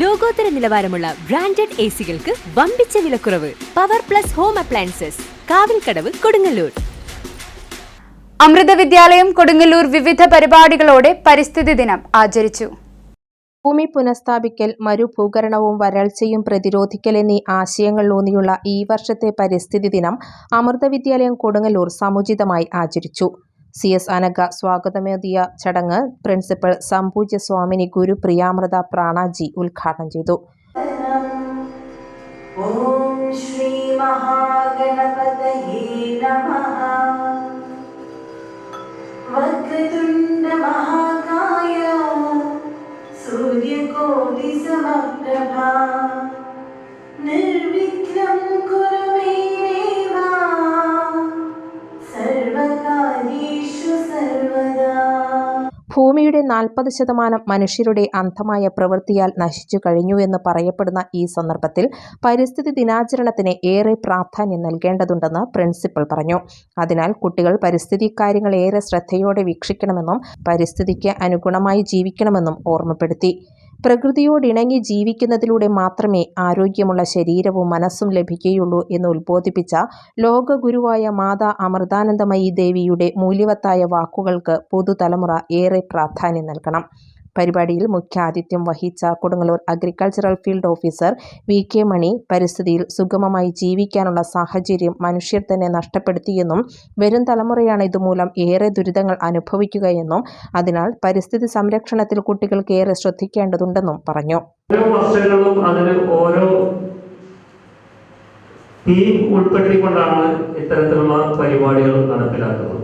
ലോകോത്തര നിലവാരമുള്ള branded A സികൾക്ക് വമ്പിച്ച വിലക്കുറവ്. Power plus home appliances Kavilkadavu Kodungallur. Amrita Vidyalayam Kodungallur വിവിധ പരിപാടികളോടെ പരിസ്ഥിതി ദിനം ആചരിച്ചു. ഭൂമി പുനഃസ്ഥാപിക്കൽ മരുഭൂകരണവും വരൾച്ചയും പ്രതിരോധിക്കൽ എന്നീ ആശയങ്ങളിലൂന്നിയുള്ള ഈ വർഷത്തെ പരിസ്ഥിതി ദിനം അമൃത വിദ്യാലയം കൊടുങ്ങല്ലൂർ സമുചിതമായി ആചരിച്ചു. സി എസ് അനഗ സ്വാഗതമേതിയ ചടങ്ങ് പ്രിൻസിപ്പൽ സംപൂജ്യ സ്വാമിനി ഗുരു പ്രിയാമൃത പ്രാണാജി ഉദ്ഘാടനം ചെയ്തു. ഓം ശ്രീ മഹാഗണപതേ നമഃ നാൽപ്പത് ശതമാനം മനുഷ്യരുടെ അന്ധമായ പ്രവൃത്തിയാൽ നശിച്ചു കഴിഞ്ഞുവെന്ന് പറയപ്പെടുന്ന ഈ സന്ദർഭത്തിൽ പരിസ്ഥിതി ദിനാചരണത്തിന് ഏറെ പ്രാധാന്യം നൽകേണ്ടതുണ്ടെന്ന് പ്രിൻസിപ്പൽ പറഞ്ഞു. അതിനാൽ കുട്ടികൾ പരിസ്ഥിതി കാര്യങ്ങൾ ഏറെ ശ്രദ്ധയോടെ വീക്ഷിക്കണമെന്നും പരിസ്ഥിതിക്ക് അനുഗുണമായി ജീവിക്കണമെന്നും ഓർമ്മപ്പെടുത്തി. പ്രകൃതിയോടിണങ്ങി ജീവിക്കുന്നതിലൂടെ മാത്രമേ ആരോഗ്യമുള്ള ശരീരവും മനസ്സും ലഭിക്കുകയുള്ളൂ എന്ന് ഉത്ബോധിപ്പിച്ച ലോകഗുരുവായ മാതാ അമൃതാനന്ദമയി ദേവിയുടെ മൂല്യവത്തായ വാക്കുകൾക്ക് പുതുതലമുറ ഏറെ പ്രാധാന്യം നൽകണം. പരിപാടിയിൽ മുഖ്യാതിഥ്യം വഹിച്ച Kodungallur agricultural field officer V K Mani പരിസ്ഥിതിയിൽ സുഗമമായി ജീവിക്കാനുള്ള സാഹചര്യം മനുഷ്യർ തന്നെ നഷ്ടപ്പെടുത്തിയെന്നും വരും തലമുറയാണ് ഇതുമൂലം ഏറെ ദുരിതങ്ങൾ അനുഭവിക്കുകയെന്നും അതിനാൽ പരിസ്ഥിതി സംരക്ഷണത്തിൽ കുട്ടികൾക്ക് ഏറെ ശ്രദ്ധിക്കേണ്ടതുണ്ടെന്നും പറഞ്ഞു. ഓരോ വർഷങ്ങളിലും അതിന് ഓരോ ഇത്തരത്തിലുള്ള പരിപാടികൾ നടപ്പിലാക്കുന്നത്.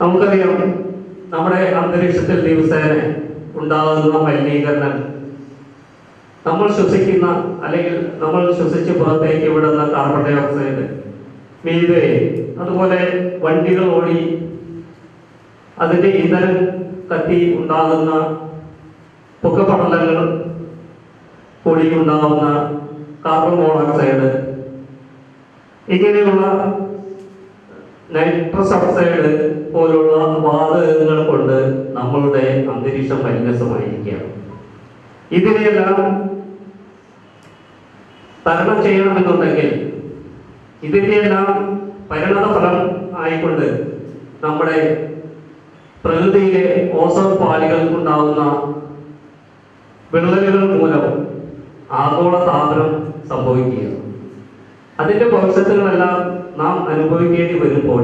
നമുക്കറിയാം നമ്മുടെ അന്തരീക്ഷത്തിൽ ദിവസേന ഉണ്ടാകുന്ന മലിനീകരണം. നമ്മൾ ശ്വസിക്കുന്ന അല്ലെങ്കിൽ നമ്മൾ ശ്വസിച്ച് പുറത്തേക്ക് വിടുന്ന കാർബൺ ഡൈ ഓക്സൈഡ് മീതെ അതുപോലെ വണ്ടികൾ ഓടി അതിന്റെ ഇന്ധനം കത്തി ഉണ്ടാകുന്ന പുകപടലങ്ങൾ കൂടി ഉണ്ടാകുന്ന കാർബൺ മോണോക്സൈഡ് ഇങ്ങനെയുള്ള നൈട്രസ് ഓക്സൈഡ് പോലുള്ള വാതകങ്ങൾ കൊണ്ട് നമ്മളുടെ അന്തരീക്ഷം മലിനസമായിരിക്കുകയാണ് ഇതിനെയെല്ലാം തരണം ചെയ്യണമെന്നുണ്ടെങ്കിൽ ഇതിന്റെയെല്ലാം പരിണത ഫലം ആയിക്കൊണ്ട് നമ്മുടെ പ്രകൃതിയിലെ ഓസോൺ പാളികൾക്കുണ്ടാകുന്ന വിള്ളലുകൾ മൂലം ആഗോള താപനം സംഭവിക്കുകയാണ്. അതിന്റെ ഭവിഷ്യത്തുകളെല്ലാം നാം അനുഭവിക്കേണ്ടി വരുമ്പോൾ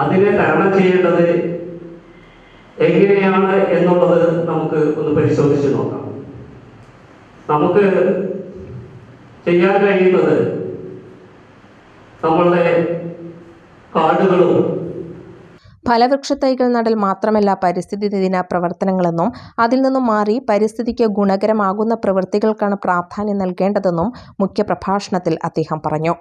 അതിനെ തരണം ചെയ്യേണ്ടത് എങ്ങനെയാണ് എന്നുള്ളത് നമുക്ക് ഒന്ന് പരിശോധിച്ച് നോക്കാം. നമുക്ക് ചെയ്യാൻ കഴിയുന്നത് നമ്മളുടെ കാടുകളും ഫലവൃക്ഷത്തൈകൾ നടൽ മാത്രമല്ല പരിസ്ഥിതി ദിന പ്രവർത്തനങ്ങളെന്നും അതിൽ നിന്നും മാറി പരിസ്ഥിതിക്ക് ഗുണകരമാകുന്ന പ്രവൃത്തികൾക്കാണ് പ്രാധാന്യം നൽകേണ്ടതെന്നും മുഖ്യപ്രഭാഷണത്തിൽ അദ്ദേഹം പറഞ്ഞു.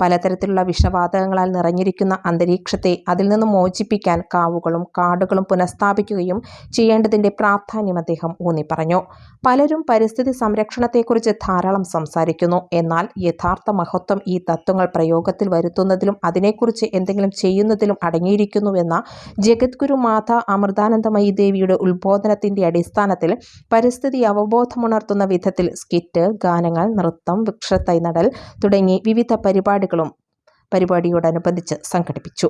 പലതരത്തിലുള്ള വിഷവാതകങ്ങളാൽ നിറഞ്ഞിരിക്കുന്ന അന്തരീക്ഷത്തെ അതിൽ നിന്നും മോചിപ്പിക്കാൻ കാവുകളും കാടുകളും പുനഃസ്ഥാപിക്കുകയും ചെയ്യേണ്ടതിന്റെ പ്രാധാന്യം അദ്ദേഹം ഊന്നി പറഞ്ഞു. പലരും പരിസ്ഥിതി സംരക്ഷണത്തെക്കുറിച്ച് ധാരാളം സംസാരിക്കുന്നു. എന്നാൽ യഥാർത്ഥ മഹത്വം ഈ തത്വങ്ങൾ പ്രയോഗത്തിൽ വരുത്തുന്നതിലും അതിനെക്കുറിച്ച് എന്തെങ്കിലും ചെയ്യുന്നതിലും അടങ്ങിയിരിക്കുന്നുവെന്ന ജഗദ്ഗുരു മാത അമൃതാനന്ദമയി ദേവിയുടെ ഉത്ബോധനത്തിന്റെ അടിസ്ഥാനത്തിൽ പരിസ്ഥിതി അവബോധമുണർത്തുന്ന വിധത്തിൽ സ്കിറ്റ് ഗാനങ്ങൾ നൃത്തം വൃക്ഷത്തൈ നടൽ തുടങ്ങി വിവിധ പരിപാടികളും പരിപാടിയോടനുബന്ധിച്ച് സംഘടിപ്പിച്ചു.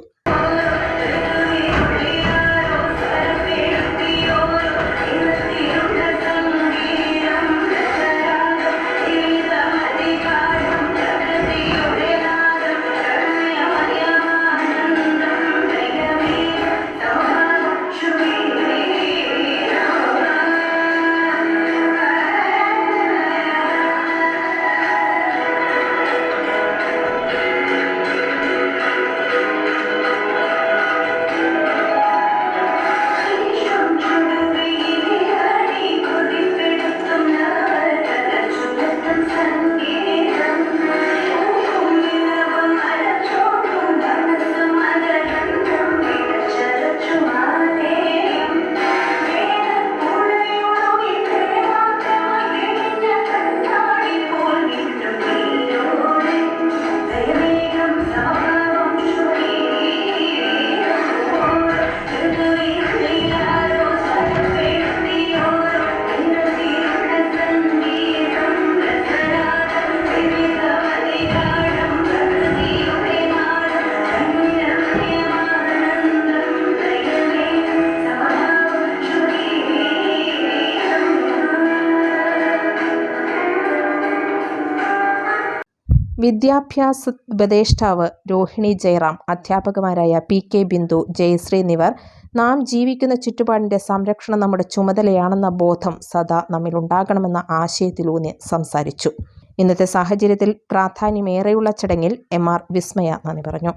വിദ്യാഭ്യാസ ഉപദേഷ്ടാവ് രോഹിണി ജയറാം അധ്യാപകമാരായ പി കെ ബിന്ദു ജയശ്രീ എന്നിവർ നാം ജീവിക്കുന്ന ചുറ്റുപാടിന്റെ സംരക്ഷണം നമ്മുടെ ചുമതലയാണെന്ന ബോധം സദാ നമ്മിലുണ്ടാകണമെന്ന ആശയത്തിലൂന്നി സംസാരിച്ചു. ഇന്നത്തെ സാഹചര്യത്തിൽ പ്രാധാന്യമേറെയുള്ള ചടങ്ങിൽ എം ആർ വിസ്മയ നന്ദി പറഞ്ഞു.